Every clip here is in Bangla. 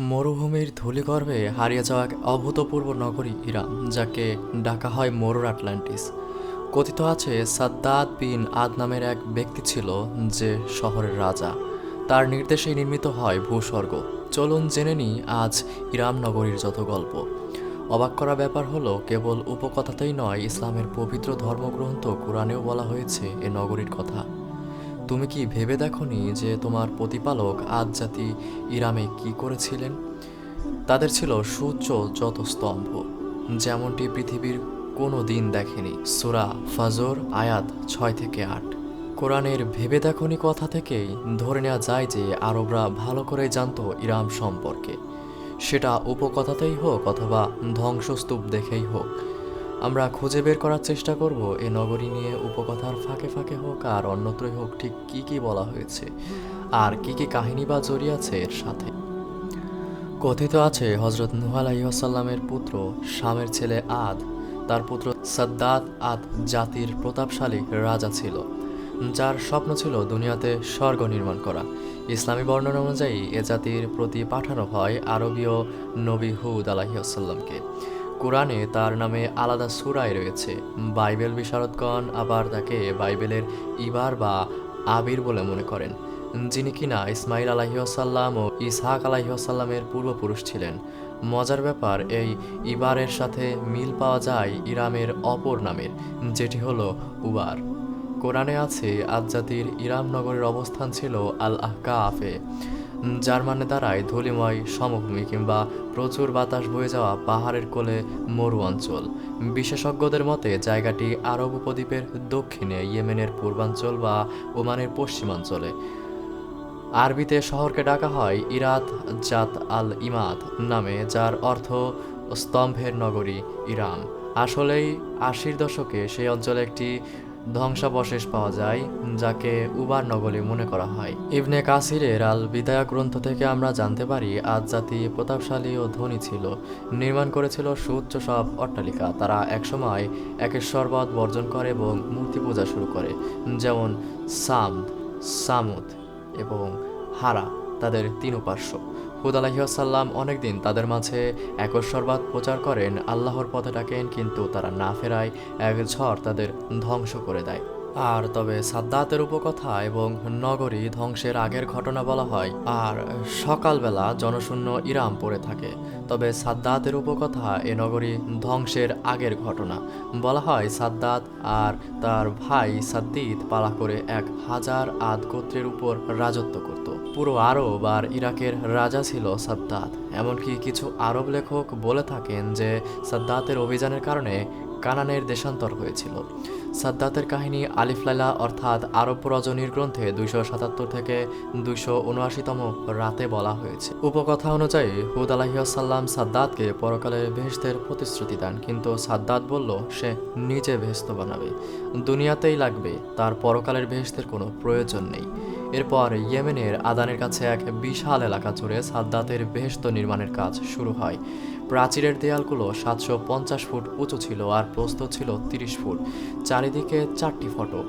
মরুভূমির ধূলিগর্ভে হারিয়ে যাওয়া এক অভূতপূর্ব নগরী ইরাম যাকে ডাকা হয় মরুর আটলান্টিস। কথিত আছে, সাদ্দাত বিন আদ নামের এক ব্যক্তি ছিল যে শহরের রাজা। তার নির্দেশেই নির্মিত হয় ভূস্বর্গ। চলুন জেনে নিই আজ ইরাম নগরীর যত গল্প। অবাক করা ব্যাপার হলো, কেবল উপকথাতেই নয়, ইসলামের পবিত্র ধর্মগ্রন্থ কোরআনেও বলা হয়েছে এ নগরীর কথা। তুমি কি ভেবে দেখনি যে তোমার প্রতিপালক আজ জাতি ইরামে কি করেছিলেন? তাদের ছিল সূর্য যত স্তম্ভ, যেমনটি পৃথিবীর কোনো দিন দেখেনি। সুরা ফাজর, আয়াত ছয় থেকে আট। কোরআনের ভেবে দেখনি কথা থেকেই ধরে নেওয়া যায় যে আরবরা ভালো করে জানত ইরাম সম্পর্কে। সেটা উপকথাতেই হোক অথবা ধ্বংসস্তূপ দেখেই হোক। আমরা খুঁজে বের করার চেষ্টা করব। এ নগরী নিয়ে উপকথার ফাঁকে ফাঁকে হোক আর অন্যত্রই হোক ঠিক কি কি বলা হয়েছে। আর কি কি কাহিনী বা জড়িয়ে আছে এর সাথে? কথিত আছে হজরত নুহ আলাইসাল্লামের পুত্র শামের ছেলে আদ। তার পুত্র সাদ্দাত আদ জাতির প্রতাপশালী রাজা ছিল, যার স্বপ্ন ছিল দুনিয়াতে স্বর্গ নির্মাণ করা। ইসলামী বর্ণনা অনুযায়ী এ জাতির প্রতি পাঠানো হয় আরবীয় নবী হুদ আলাহিসাল্লামকে কোরআনে তার নামে আলাদা সুরাই রয়েছে। বাইবেল বিশারদগণ আবার তাকে বাইবেলের ইবার বা আবির বলে মনে করেন, যিনি কিনা ইসমাইল আলাহিসাল্লাম ও ইসহাক আলাহিসাল্লামের পূর্বপুরুষ ছিলেন। মজার ব্যাপার, এই ইবারের সাথে মিল পাওয়া যায় ইরামের অপর নামের, যেটি হলো উবার। কোরআনে আছে আজ জাতির ইরাম নগরের অবস্থান ছিল আল আহকাফে যার মানে দাঁড়ায় ধূলিময় সমভূমি কিংবা প্রচুর বাতাস বয়ে যাওয়া পাহাড়ের কোলে মরু অঞ্চল। বিশেষজ্ঞদের মতে, জায়গাটি আরব উপদ্বীপের দক্ষিণে ইয়েমেনের পূর্বাঞ্চল বা ওমানের পশ্চিমাঞ্চলে। আরবিতে শহরকে ডাকা হয় ইরাত জাত আল ইমাদ নামে, যার অর্থ স্তম্ভের নগরী ইরাম আসলেই আশির দশকে সেই অঞ্চলে একটি ধ্বংসাবশেষ পাওয়া যায়, যাকে উবার নগরী মনে করা হয়। ইবনে কাসিরের আল বিদায়া গ্রন্থ থেকে আমরা জানতে পারি, আজ জাতি প্রতাপশালী ও ধনী ছিল। নির্মাণ করেছিল সুউচ্চ সব অট্টালিকা। তারা একসময় একেশ্বরবাদ বর্জন করে এবং মূর্তি পূজা শুরু করে, যেমন সামদ, সামুদ এবং হারা, তাদের তিন উপাস্য। হুদ আলাহিসাল্লাম অনেকদিন তাদের মাঝে একশ্বরবাদ প্রচার করেন, আল্লাহর পথে ডাকেন, কিন্তু তারা না ফেরায়, এক ঝড় তাদের ধ্বংস করে দেয়। আর তবে সাদ্দাতের উপকথা এবং নগরী ধ্বংসের আগের ঘটনা বলা হয়, আর সকালবেলা জনশূন্য ইরাম পড়ে থাকে। তবে সাদ্দাতের উপকথা এ নগরী ধ্বংসের আগের ঘটনা। বলা হয়, সাদ্দাত আর তার ভাই সাদ্দিদ পালা করে এক হাজার আধ গোত্রের উপর রাজত্ব করত। পুরো আরব আর ইরাকের রাজা ছিল সাদ্দাত। এমনকি কিছু আরব লেখক বলে থাকেন যে সাদ্দাতের অভিযানের কারণে কানানের দেশান্তর হয়েছিল। সাদ্দাতের কাহিনী আলিফ লাইলা অর্থাৎ আরব রজনীর গ্রন্থে দুইশো সাতাত্তর থেকে দুইশো উনআশিতম রাতে বলা হয়েছে। উপকথা অনুযায়ী হুদ আলাহিসাল্লাম সাদ্দাতকে পরকালের ভেস্তের প্রতিশ্রুতি দেন, কিন্তু সাদ্দাত বলল, সে নিজে ভেস্ত বানাবে। দুনিয়াতেই লাগবে, তার পরকালের ভেস্তের কোনো প্রয়োজন নেই। এরপর ইয়েমেনের আদানের কাছে এক বিশাল এলাকা জুড়ে সাদ্দাতের বেহেস্ত নির্মাণের কাজ শুরু হয়। প্রাচীরের দেয়ালগুলো সাতশো পঞ্চাশ ফুট উঁচু ছিল আর প্রস্থ ছিল তিরিশ ফুট। চারিদিকে চারটি ফটক।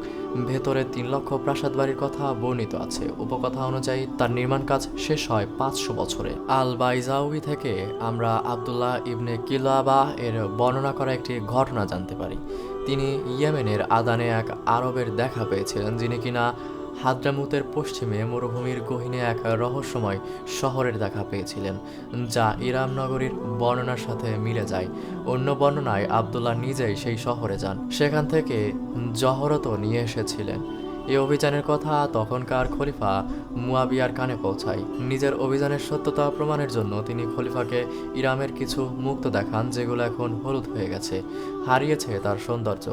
ভেতরে তিন লক্ষ প্রাসাদ বাড়ির কথা বর্ণিত আছে। উপকথা অনুযায়ী তার নির্মাণ কাজ শেষ হয় পাঁচশো বছরে। আল বাইজাউই থেকে আমরা আবদুল্লাহ ইবনে কিলাবা এর বর্ণনা করা একটি ঘটনা জানতে পারি। তিনি ইয়েমেনের আদানে এক আরবের দেখা পেয়েছিলেন, যিনি কিনা হাদ্রামুতের পশ্চিমে মরুভূমির গহিনে এক রহস্যময় শহরের দেখা পেয়েছিলেন, যা ইরাম নগরীর বর্ণনার সাথে মিলে যায়। অন্য বর্ণনায় আবদুল্লাহ নিজেই সেই শহরে যান। সেখান থেকে জহরত নিয়ে এসেছিলেন। এই অভিযানের কথা তখনকার খলিফা মুয়াবিয়ার কানে পৌঁছায়। নিজের অভিযানের সত্যতা প্রমাণের জন্য তিনি খলিফাকে ইরামের কিছু মুক্ত দেখান, যেগুলো এখন হলুদ হয়ে গেছে, হারিয়েছে তার সৌন্দর্য।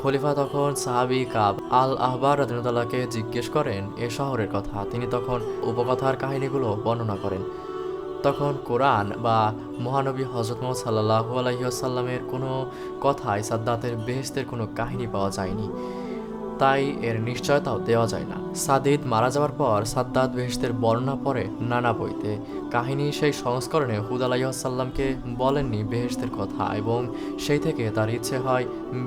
খলিফা তখন সাহাবি কাব আল আহবার রাজনতালাকে জিজ্ঞেস করেন, এ শহরের কথা? তিনি তখন উপকথার কাহিনীগুলো বর্ণনা করেন। তখন কোরআন বা মহানবী হজরত মোহাম্মদ সাল্লাহু আলহিহাসাল্লামের কোনো কথায় সাদ্দাতের বেহেস্তের কোনো কাহিনী পাওয়া যায়নি। তাই এর নিশ্চয়তাও দেওয়া যায় না। সাদিদ মারা যাওয়ার পর সাদ্দাত বেহেস্তের বর্ণনা পরে নানা বইতে। কাহিনী সেই সংস্করণে হুদ আলাইসাল্লামকে বলেননি বেহেস্তের কথা এবং সেই থেকে তার ইচ্ছে হয়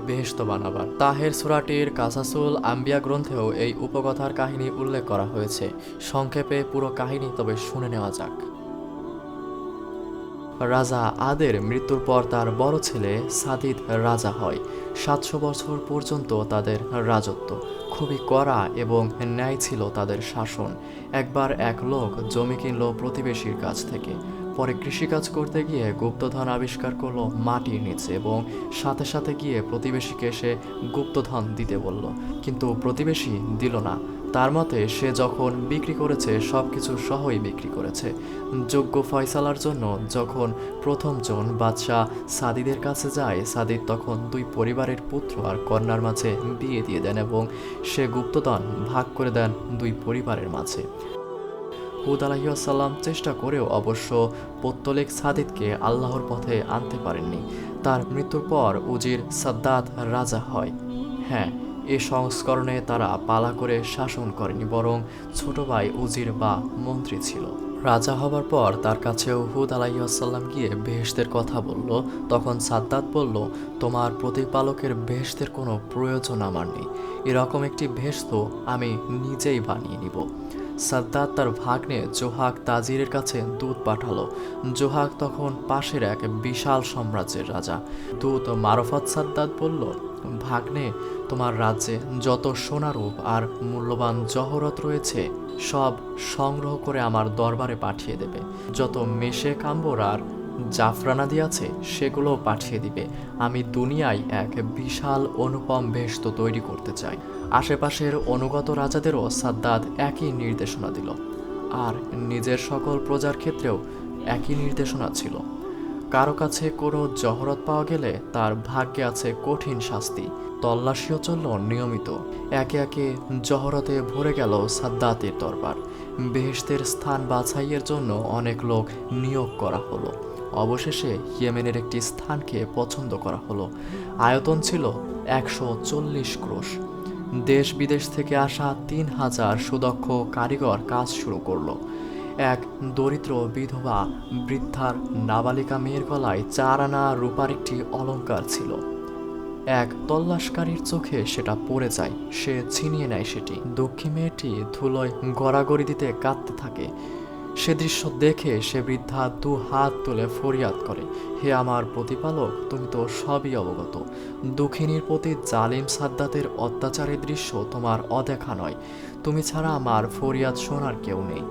বেহেস্ত বানাবার। তাহের সুরাটির কাসাসুল আম্বিয়া গ্রন্থেও এই উপকথার কাহিনী উল্লেখ করা হয়েছে। সংক্ষেপে পুরো কাহিনী তবে শুনে নেওয়া যাক। রাজা আদের মৃত্যুর পর তার বড় ছেলে সাদিদ রাজা হয়। সাতশো বছর পর্যন্ত তাদের রাজত্ব। খুবই কড়া এবং ন্যায় ছিল তাদের শাসন। একবার এক লোক জমি কিনল প্রতিবেশীর কাছ থেকে। পরে কৃষিকাজ করতে গিয়ে গুপ্তধন আবিষ্কার করল মাটির নিচে এবং সাথে সাথে গিয়ে প্রতিবেশীকে সে গুপ্তধন দিতে বলল। কিন্তু প্রতিবেশী দিল না। তার মতে, সে যখন বিক্রি করেছে সব কিছু সহই বিক্রি করেছে। যোগ্য ফয়সালার জন্য যখন প্রথম জন বাদশাহ সাদিদের কাছে যায়, সাদিদ তখন দুই পরিবারের পুত্র আর কন্যার মাঝে বিয়ে দিয়ে দেন এবং সে গুপ্তধন ভাগ করে দেন দুই পরিবারের মাঝে। হুদ আলাহিসাল্লাম চেষ্টা করেও অবশ্য পত্তলিক সাদিদকে আল্লাহর পথে আনতে পারেননি। তার মৃত্যুর পর উজির সাদ্দাত রাজা হয়। হ্যাঁ এ সংস্করণে তারা পালা করে শাসন করেনি, বরং ছোট ভাই উজির বা মন্ত্রী ছিল। রাজা হবার পর তার কাছেও হুদ আলাইসাল্লাম গিয়ে বেহেসদের কথা বলল। তখন সাদ্দাত বলল, তোমার প্রতিপালকের বেহেসদের কোনো প্রয়োজন আমার নেই। এরকম একটি বেহেস্ত আমি নিজেই বানিয়ে নিব। সাদ্দাত তার ভাগ্নে জোহাক তাজিরের কাছে দূত পাঠালো। জোহাক তখন পাশের এক বিশাল সাম্রাজ্যের রাজা। দূত মারফত সাদ্দাত বলল ভাগ্নে তোমার রাজ্যে যত সোনারূপ আর মূল্যবান জহরত রয়েছে, সব সংগ্রহ করে আমার দরবারে পাঠিয়ে দেবে। যত মেশে কাম্বর আর জাফরানাদি আছে, সেগুলোও পাঠিয়ে দিবে। আমি দুনিয়ায় এক বিশাল অনুপম ভেস্ত তৈরি করতে চাই। আশেপাশের অনুগত রাজাদেরও সাদ্দাত একই নির্দেশনা দিল। আর নিজের সকল প্রজার ক্ষেত্রেও একই নির্দেশনা ছিল। কারও কাছে কোনো জহরত পাওয়া গেলে তার ভাগ্যে আছে কঠিন শাস্তি। তল্লাশিও চলল নিয়মিত। একে একে জহরতে ভরে গেল সাদ্দাতের দরবার। বেহেশতের স্থান বাছাইয়ের জন্য অনেক লোক নিয়োগ করা হলো। অবশেষে ইয়েমেনের একটি স্থানকে পছন্দ করা হলো। আয়তন ছিল একশো চল্লিশ ক্রোশ। দেশ বিদেশ থেকে আসা তিন হাজার সুদক্ষ কারিগর কাজ শুরু করল। এক দরিদ্র বিধবা বৃদ্ধার নাবালিকা মেয়ের গলায় চার আনা রূপার একটি অলঙ্কার ছিল। এক তল্লাশকারীর চোখে সেটা পড়ে যায়, সে ছিনিয়ে নেয় সেটি। দুঃখী মেয়েটি ধুলোয় গড়াগড়ি দিতে কাঁদতে থাকে। সে দৃশ্য দেখে সে বৃদ্ধা দু হাত তুলে ফরিয়াদ করে, হে আমার প্রতিপালক, তুমি তো সবই অবগত। দুঃখিনীর প্রতি জালিম সাদ্দাতের অত্যাচারের দৃশ্য তোমার অদেখা নয়। তুমি ছাড়া আমার ফরিয়াদ শোনার কেউ নেই।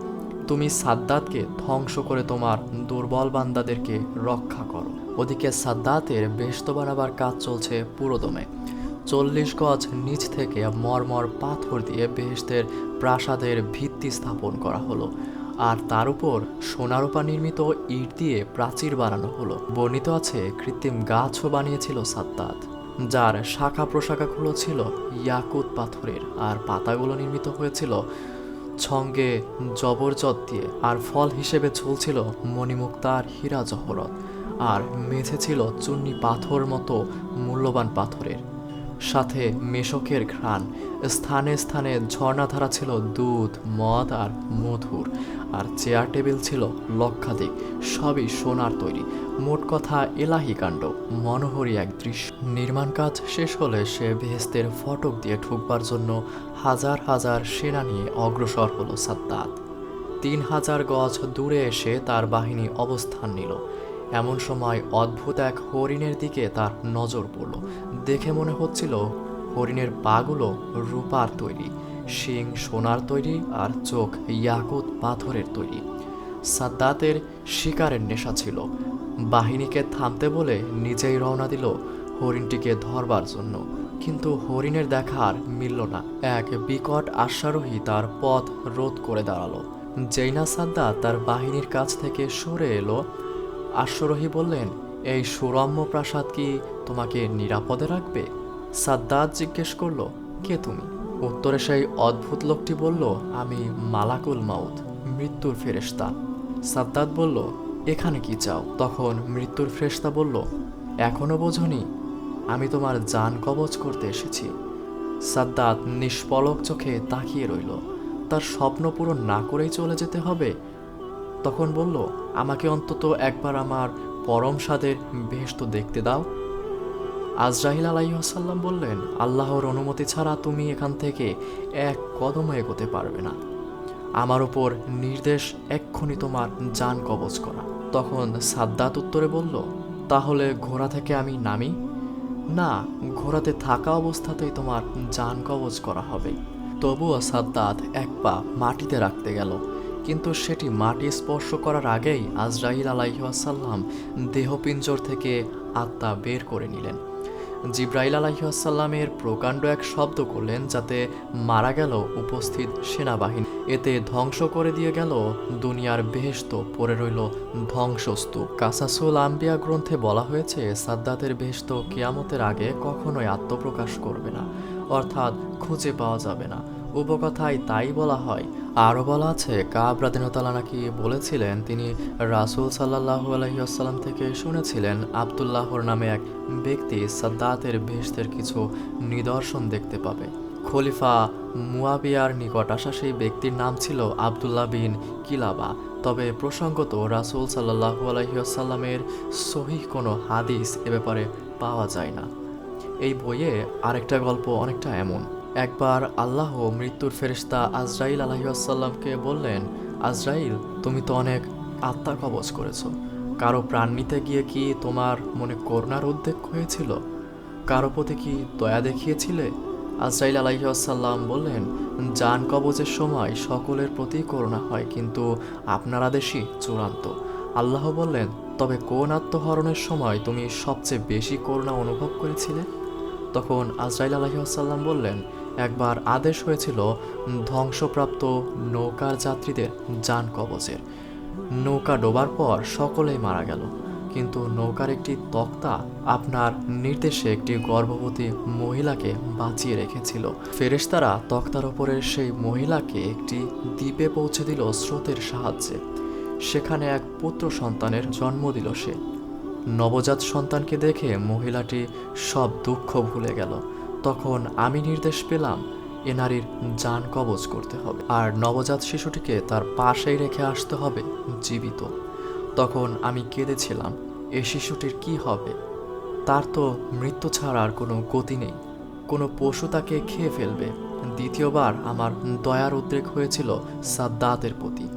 তুমি সাদ্দাতকে ধ্বংস করে তোমার দুর্বল বান্দাদেরকে রক্ষা করো। ওদিকে সাদ্দাতের বেস্ত বানাবার কাজ চলছে পুরোদমে। চল্লিশ গজ নিচ থেকে মরমর পাথর দিয়ে বেহেস্তের প্রাসাদের ভিত্তি স্থাপন করা হলো। আর তার উপর সোনারূপা নির্মিত ইট দিয়ে প্রাচীর বানানো হলো। বর্ণিত আছে, কৃত্রিম গাছও বানিয়েছিল সাদ্দাত, যার শাখা প্রশাখাগুলো ছিল ইয়াকুত পাথরের, আর পাতাগুলো নির্মিত হয়েছিল ছঙ্গে জবরজত দিয়ে, আর ফল হিসেবে ঝুলছিল মণিমুক্তার হীরা জহরত, আর মেঝে ছিল চুন্নি পাথর মতো মূল্যবান পাথরের। সাথে মেশকের ঘ্রাণ। স্থানে স্থানে ঝর্ণাধারা ছিল দুধ, মদ আর মধুর, আর চেয়ার টেবিল ছিল লক্ষাধিক, সবই সোনার তৈরি। মোট কথা এলাহি কাণ্ড, মনোহরী এক দৃশ্য। নির্মাণ কাজ শেষ হলে সে বেহেস্তের ফটক দিয়ে ঢুকবার জন্য হাজার হাজার সেনা নিয়ে অগ্রসর হলো সাদ্দাত। তিন হাজার গজ দূরে এসে তার বাহিনী অবস্থান নিল। এমন সময় অদ্ভুত এক হরিণের দিকে তার নজর পড়ল। দেখে মনে হচ্ছিল হরিণের পাগুলো রূপার তৈরি, শিং সোনার তৈরি আর চোখ ইয়াকুত পাথরের তৈরি। সাদ্দাতের শিকারের নেশা ছিল। বাহিনীকে থামতে বলে নিজেই রওনা দিল হরিণটিকে ধরবার জন্য। কিন্তু হরিণের দেখা আর মিলল না। এক বিকট আশ্বারোহী তার পথ রোধ করে দাঁড়াল। জৈনা সাদ্দাত তার বাহিনীর কাছ থেকে সরে এলো আশ্বরোহী বললেন, এই সুরম্য প্রাসাদ কি তোমাকে নিরাপদে রাখবে? সাদ্দাত জিজ্ঞেস করল, কে তুমি? উত্তরে সেই অদ্ভুত লোকটি বলল, আমি মালাকুল মাউত, মৃত্যুর ফেরেশতা। সাদ্দাত বলল, এখানে কি চাও? তখন মৃত্যুর ফেরেশতা বলল, এখনও বোঝনি, আমি তোমার যান কবচ করতে এসেছি। সাদ্দাত নিষ্পলক চোখে তাকিয়ে রইল, তার স্বপ্ন পূরণ না করেই চলে যেতে হবে? তখন বলল আমাকে অন্তত একবার আমার পরম স্বাদের বেহেশত দেখতে দাও। আজরাহিল আলাইসাল্লাম বললেন, আল্লাহর অনুমতি ছাড়া তুমি এখান থেকে এক কদম এগোতে পারবে না। আমার ওপর নির্দেশ এক্ষুনি তোমার যান কবজ করা। তখন সাদ্দাত উত্তরে বলল, তাহলে ঘোড়া থেকে আমি নামি? না, ঘোড়াতে থাকা অবস্থাতেই তোমার যান কবজ করা হবে। তবুও সাদ্দাত এক পা মাটিতে রাখতে গেল। কিন্তু সেটি মাটি স্পর্শ করার আগেই আজরাইল আলাইহাসাল্লাম দেহপিঞ্জর থেকে আত্মা বের করে নিলেন। জিব্রাইল আলাইহাসাল্লামের প্রকাণ্ড এক শব্দ করলেন যাতে মারা গেল উপস্থিত সেনাবাহিনী। এতে ধ্বংস করে দিয়ে গেল দুনিয়ার বেহেস্ত পড়ে রইল ধ্বংসস্তূপ। কাসাসুল আম্বিয়া গ্রন্থে বলা হয়েছে, সাদ্দাতের বেহেস্ত কিয়ামতের আগে কখনোই আত্মপ্রকাশ করবে না, অর্থাৎ খুঁজে পাওয়া যাবে না। উপকথায় তাই বলা হয়। আরও বলা আছে, কাব রাদিনতালা নাকি বলেছিলেন, তিনি রাসুল সাল্লাহু আলহিহাসাল্লাম থেকে শুনেছিলেন, আবদুল্লাহর নামে এক ব্যক্তি সাদ্দাতের বেহেস্তের কিছু নিদর্শন দেখতে পাবে। খলিফা মুয়াবিয়ার নিকট আসা সেই ব্যক্তির নাম ছিল আবদুল্লাহ বিন কিলাবা। তবে প্রসঙ্গত রাসুল সাল্লাহু আলহিহাসাল্লামের সহিহ কোনো হাদিস এ ব্যাপারে পাওয়া যায় না। এই বইয়ে আরেকটা গল্প অনেকটা এমন। একবার আল্লাহ মৃত্যুর ফেরিস্তা আজরাইল আলহিউসাল্লামকে বললেন, আজরাইল, তুমি তো অনেক আত্মা কবজ করেছ। কারও প্রাণ নিতে গিয়ে কি তোমার মনে করুণার উদ্বেগ হয়েছিল? কারও প্রতি কি দয়া দেখিয়েছিলে? আজরাইল আলাইসাল্লাম বললেন যান কবজের সময় সকলের প্রতি করুণা হয়, কিন্তু আপনার আদেশই চূড়ান্ত। আল্লাহ বললেন, তবে কোন আত্মহরণের সময় তুমি সবচেয়ে বেশি করুণা অনুভব করেছিলে? তখন আজরাইল আলহিহাসাল্লাম বললেন একবার আদেশ হয়েছিল ধ্বংসপ্রাপ্ত নৌকার যাত্রীদের যান কবচের। নৌকা ডোবার পর সকলেই মারা গেল। কিন্তু নৌকার একটি তক্তা আপনার নির্দেশে একটি গর্ভবতী মহিলাকে বাঁচিয়ে রেখেছিল। ফেরেশতারা তক্তার ওপরের সেই মহিলাকে একটি দ্বীপে পৌঁছে দিল স্রোতের সাহায্যে। সেখানে এক পুত্র সন্তানের জন্ম দিল সে। নবজাত সন্তানকে দেখে মহিলাটি সব দুঃখ ভুলে গেল। তখন আমি নির্দেশ পেলাম এ নারীর যান কবজ করতে হবে। আর নবজাত শিশুটিকে তার পাশেই রেখে আসতে হবে, জীবিত। তখন আমি কেঁদেছিলাম, এ শিশুটির কি হবে? তার তো মৃত্যু ছাড়া আর কোনো গতি নেই। কোনো পশু তাকে খেয়ে ফেলবে। দ্বিতীয়বার আমার দয়ার উদ্রেক হয়েছিল সাদ্দাতের প্রতি।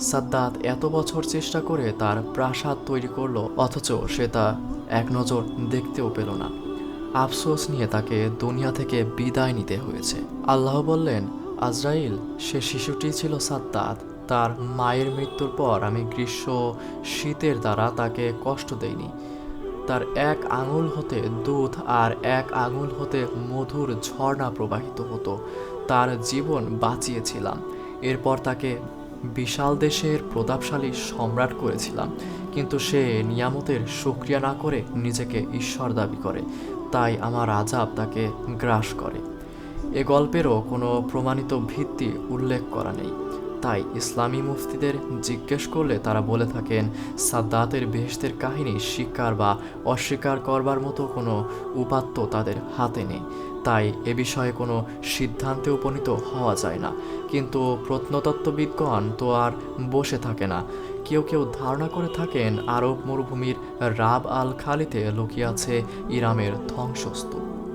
সাদ্দাত এত বছর চেষ্টা করে তার প্রাসাদ তৈরি করল, অথচ সে তা এক নজর দেখতেও পেল না। আফসোস নিয়ে তাকে দুনিয়া থেকে বিদায় নিতে হয়েছে। আল্লাহ বললেন, আজরাইল, সে শিশুটি ছিল সাদ্দাত তার মায়ের মৃত্যুর পর আমি গ্রীষ্ম, শীতের দ্বারা তাকে কষ্ট দেইনি। তার এক আঙুল হতে দুধ আর এক আঙুল হতে মধুর ঝর্ণা প্রবাহিত হতো। তার জীবন বাঁচিয়েছিলাম। এরপর তাকে বিশাল দেশের প্রতাপশালী সম্রাট করেছিলাম। কিন্তু সে নিয়ামতের সুক্রিয়া না করে নিজেকে ঈশ্বর দাবি করে। তাই আমার আজাব তাকে গ্রাস করে। এ গল্পেরও কোনো প্রমাণিত ভিত্তি উল্লেখ করা নেই। তাই ইসলামী মুফতিদের জিজ্ঞেস করলে তারা বলে থাকেন, সাদ্দাতের বেহেশতের কাহিনী স্বীকার বা অস্বীকার করবার মতো কোনো উপাত্ত তাদের হাতে নেই। তাই এ বিষয়ে কোনো সিদ্ধান্তে উপনীত হওয়া যায় না। কিন্তু প্রত্নতত্ত্ববিদগণ তো আর বসে থাকে না। কেউ কেউ ধারণা করে থাকেন আরব মরুভূমির রাব আল খালিতে লুকিয়ে আছে ইরামের ধ্বংসস্তূপ।